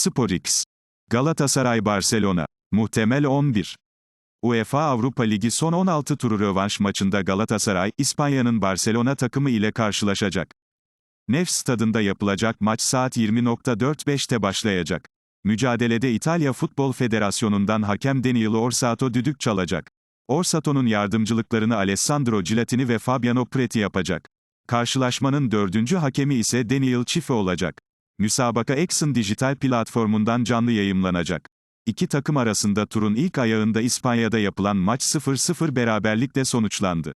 SporX. Galatasaray Barcelona. Muhtemel 11. UEFA Avrupa Ligi son 16 turu rövanş maçında Galatasaray, İspanya'nın Barcelona takımı ile karşılaşacak. Nefs stadında yapılacak maç saat 20.45'te başlayacak. Mücadelede İtalya Futbol Federasyonu'ndan hakem Daniel Orsato düdük çalacak. Orsato'nun yardımcılıklarını Alessandro Gilatini ve Fabiano Preti yapacak. Karşılaşmanın dördüncü hakemi ise Daniel Çife olacak. Müsabaka Exxon dijital platformundan canlı yayımlanacak. İki takım arasında turun ilk ayağında İspanya'da yapılan maç 0-0 beraberlikle sonuçlandı.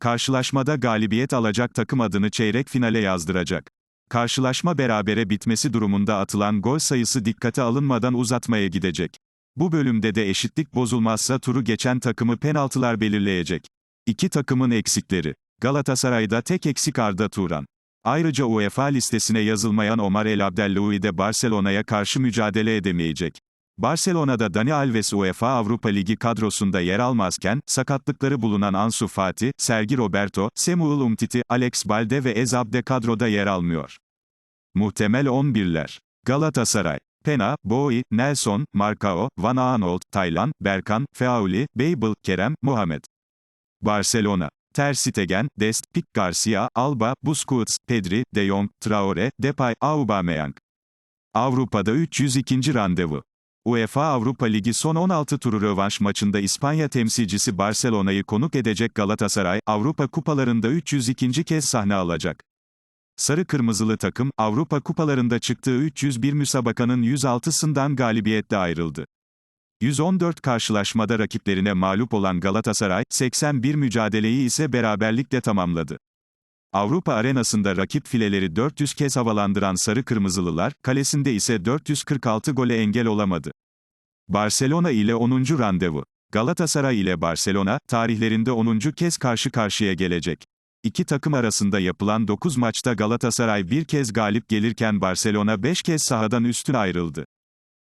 Karşılaşmada galibiyet alacak takım adını çeyrek finale yazdıracak. Karşılaşma berabere bitmesi durumunda atılan gol sayısı dikkate alınmadan uzatmaya gidecek. Bu bölümde de eşitlik bozulmazsa turu geçen takımı penaltılar belirleyecek. İki takımın eksikleri. Galatasaray'da tek eksik Arda Turan. Ayrıca UEFA listesine yazılmayan Omar El Abdellaoui de Barcelona'ya karşı mücadele edemeyecek. Barcelona'da Dani Alves UEFA Avrupa Ligi kadrosunda yer almazken, sakatlıkları bulunan Ansu Fati, Sergi Roberto, Samuel Umtiti, Alex Balde ve Ezab de kadroda yer almıyor. Muhtemel 11'ler. Galatasaray. Pena, Bowie, Nelson, Marcao, Van Aanholt, Taylan, Berkan, Feauli, Babel, Kerem, Muhammed. Barcelona. Ter Stegen, Dest, Pick Garcia, Alba, Busquets, Pedri, De Jong, Traore, Depay, Aubameyang. Avrupa'da 302. randevu. UEFA Avrupa Ligi son 16 turu rövanş maçında İspanya temsilcisi Barcelona'yı konuk edecek Galatasaray, Avrupa kupalarında 302. kez sahne alacak. Sarı Kırmızılı takım, Avrupa kupalarında çıktığı 301 müsabakanın 106'sından galibiyetle ayrıldı. 114 karşılaşmada rakiplerine mağlup olan Galatasaray, 81 mücadeleyi ise beraberlikle tamamladı. Avrupa arenasında rakip fileleri 400 kez havalandıran Sarı Kırmızılılar, kalesinde ise 446 gole engel olamadı. Barcelona ile 10. randevu. Galatasaray ile Barcelona, tarihlerinde 10. kez karşı karşıya gelecek. İki takım arasında yapılan 9 maçta Galatasaray bir kez galip gelirken Barcelona 5 kez sahadan üstün ayrıldı.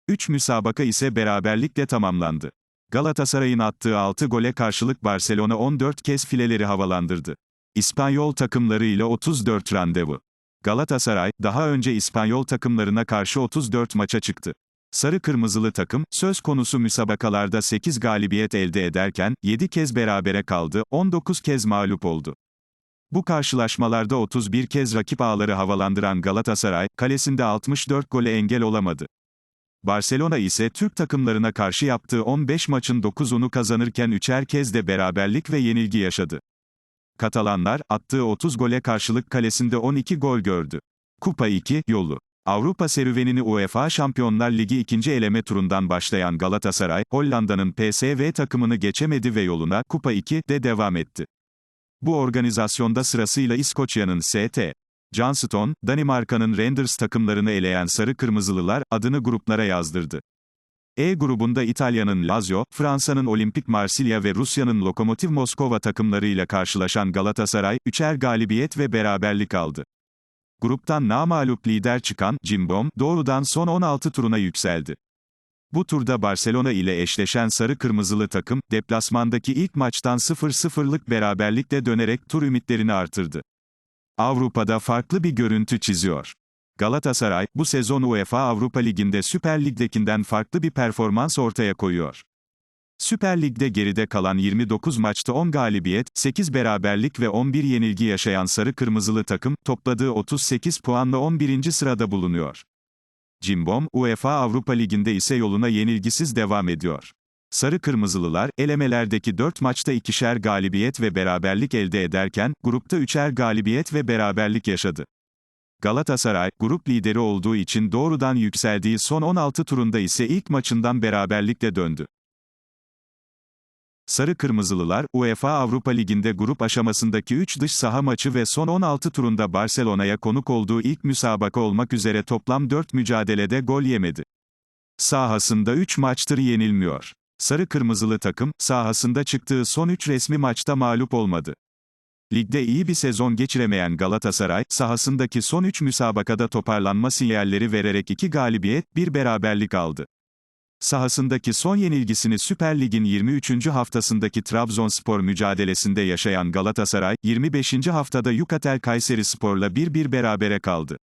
3 müsabaka ise beraberlikle tamamlandı. Galatasaray'ın attığı 6 gole karşılık Barcelona 14 kez fileleri havalandırdı. İspanyol takımları ile 34 randevu. Galatasaray, daha önce İspanyol takımlarına karşı 34 maça çıktı. Sarı Kırmızılı takım, söz konusu müsabakalarda 8 galibiyet elde ederken, 7 kez berabere kaldı, 19 kez mağlup oldu. Bu karşılaşmalarda 31 kez rakip ağları havalandıran Galatasaray, kalesinde 64 gole engel olamadı. Barcelona ise Türk takımlarına karşı yaptığı 15 maçın 9'unu kazanırken üçer kez de beraberlik ve yenilgi yaşadı. Katalanlar, attığı 30 gole karşılık kalesinde 12 gol gördü. Kupa 2, yolu. Avrupa serüvenini UEFA Şampiyonlar Ligi ikinci eleme turundan başlayan Galatasaray, Hollanda'nın PSV takımını geçemedi ve yoluna Kupa 2'de devam etti. Bu organizasyonda sırasıyla İskoçya'nın St. Johnston, Danimarka'nın Rangers takımlarını eleyen Sarı Kırmızılılar, adını gruplara yazdırdı. E grubunda İtalya'nın Lazio, Fransa'nın Olimpik Marsilya ve Rusya'nın Lokomotiv Moskova takımlarıyla karşılaşan Galatasaray, üçer galibiyet ve beraberlik aldı. Gruptan namalup lider çıkan Cimbom, doğrudan son 16 turuna yükseldi. Bu turda Barcelona ile eşleşen sarı kırmızılı takım, deplasmandaki ilk maçtan 0-0'lık beraberlikle dönerek tur ümitlerini artırdı. Avrupa'da farklı bir görüntü çiziyor. Galatasaray, bu sezon UEFA Avrupa Ligi'nde Süper Lig'dekinden farklı bir performans ortaya koyuyor. Süper Lig'de geride kalan 29 maçta 10 galibiyet, 8 beraberlik ve 11 yenilgi yaşayan Sarı Kırmızılı takım, topladığı 38 puanla 11. sırada bulunuyor. Cimbom, UEFA Avrupa Ligi'nde ise yoluna yenilgisiz devam ediyor. Sarı Kırmızılılar, elemelerdeki 4 maçta ikişer galibiyet ve beraberlik elde ederken, grupta üçer galibiyet ve beraberlik yaşadı. Galatasaray, grup lideri olduğu için doğrudan yükseldiği son 16 turunda ise ilk maçından beraberlikle döndü. Sarı Kırmızılılar, UEFA Avrupa Ligi'nde grup aşamasındaki 3 dış saha maçı ve son 16 turunda Barcelona'ya konuk olduğu ilk müsabaka olmak üzere toplam 4 mücadelede gol yemedi. Sahasında 3 maçtır yenilmiyor. Sarı Kırmızılı takım, sahasında çıktığı son 3 resmi maçta mağlup olmadı. Ligde iyi bir sezon geçiremeyen Galatasaray, sahasındaki son 3 müsabakada toparlanma sinyalleri vererek 2 galibiyet, 1 beraberlik aldı. Sahasındaki son yenilgisini Süper Lig'in 23. haftasındaki Trabzonspor mücadelesinde yaşayan Galatasaray, 25. haftada Yukatel Kayseri Spor'la 1-1 berabere kaldı.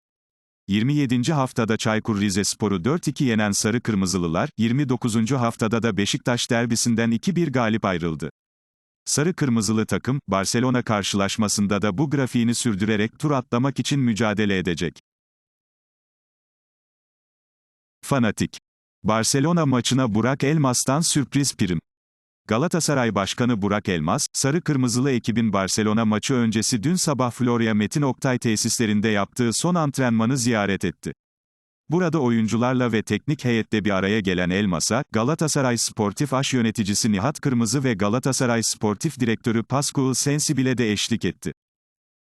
27. haftada Çaykur Rizespor'u 4-2 yenen Sarı Kırmızılılar, 29. haftada da Beşiktaş derbisinden 2-1 galip ayrıldı. Sarı Kırmızılı takım, Barcelona karşılaşmasında da bu grafiğini sürdürerek tur atlamak için mücadele edecek. Fanatik. Barcelona maçına Burak Elmas'tan sürpriz prim. Galatasaray Başkanı Burak Elmas, Sarı Kırmızılı ekibin Barcelona maçı öncesi dün sabah Florya Metin Oktay tesislerinde yaptığı son antrenmanı ziyaret etti. Burada oyuncularla ve teknik heyetle bir araya gelen Elmas'a, Galatasaray Sportif Aş yöneticisi Nihat Kırmızı ve Galatasaray Sportif Direktörü Pascual Sensibile de eşlik etti.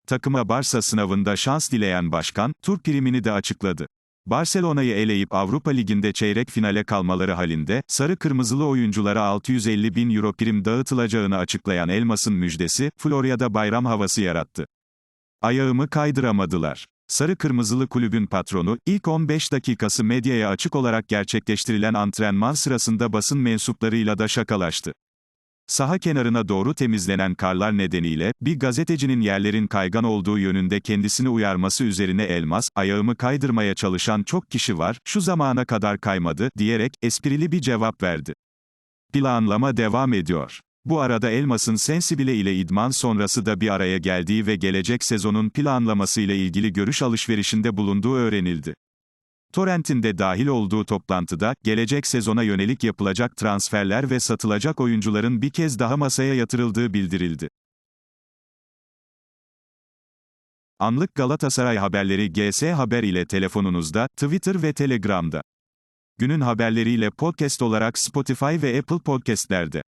Takıma Barça sınavında şans dileyen başkan, tur primini de açıkladı. Barcelona'yı eleyip Avrupa Ligi'nde çeyrek finale kalmaları halinde, sarı kırmızılı oyunculara 650 bin euro prim dağıtılacağını açıklayan Elmas'ın müjdesi, Florya'da bayram havası yarattı. Ayağımı kaydıramadılar. Sarı Kırmızılı kulübün patronu, ilk 15 dakikası medyaya açık olarak gerçekleştirilen antrenman sırasında basın mensuplarıyla da şakalaştı. Saha kenarına doğru temizlenen karlar nedeniyle, bir gazetecinin yerlerin kaygan olduğu yönünde kendisini uyarması üzerine Elmas, ayağımı kaydırmaya çalışan çok kişi var, şu zamana kadar kaymadı, diyerek, esprili bir cevap verdi. Planlama devam ediyor. Bu arada Elmas'ın Sensibile ile idman sonrası da bir araya geldiği ve gelecek sezonun planlaması ile ilgili görüş alışverişinde bulunduğu öğrenildi. Torrent'in de dahil olduğu toplantıda, gelecek sezona yönelik yapılacak transferler ve satılacak oyuncuların bir kez daha masaya yatırıldığı bildirildi. Anlık Galatasaray haberleri GS Haber ile telefonunuzda, Twitter ve Telegram'da. Günün haberleriyle podcast olarak Spotify ve Apple Podcast'lerde.